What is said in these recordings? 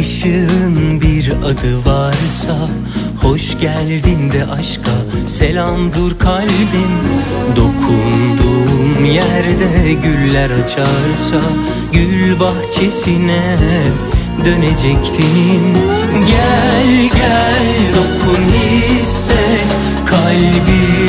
bakışın bir adı varsa Hoş geldin de aşka. Selam dur kalbim Dokunduğum yerde güller açarsa Gül bahçesine dönecektin. Gel gel dokun hisset Kalbim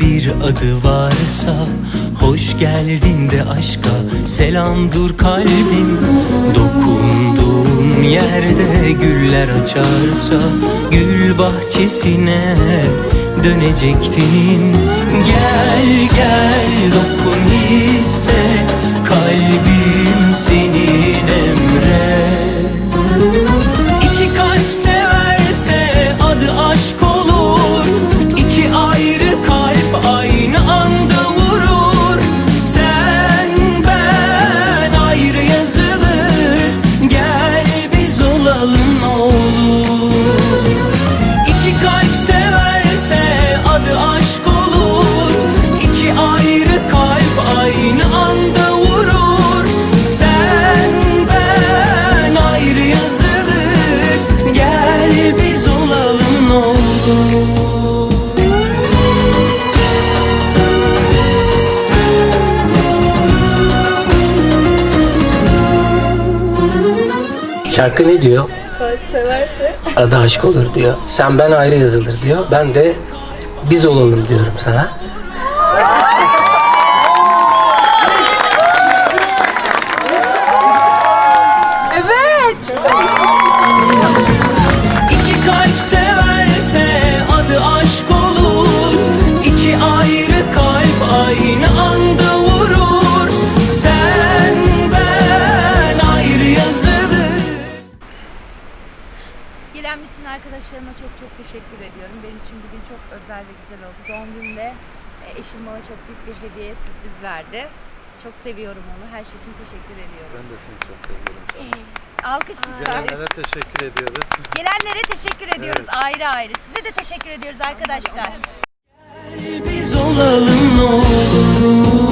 bir adı varsa Hoş geldin de aşka selam dur kalbim. Dokunduğun yerde güller açarsa Gül bahçesine dönecektin. Gel gel aynı anda vurur Sen ben ayrı yazılır Gel biz olalım ne olur Şarkı ne diyor? Kalp severse Adı aşk olur diyor. Sen ben ayrı yazılır diyor. Ben de biz olalım diyorum sana. Gelen bütün arkadaşlarıma çok çok teşekkür ediyorum. Benim için bugün çok özel ve güzel oldu. Doğum günümde e, eşim bana çok büyük bir hediye sürpriz verdi. Çok seviyorum onu. Her şey için teşekkür ediyorum. Ben de seni çok seviyorum canım. Alkış lütfen. Gelenlere teşekkür ediyoruz. Gelenlere teşekkür ediyoruz ayrı ayrı. Size de teşekkür ediyoruz arkadaşlar. Biz olalım ne olur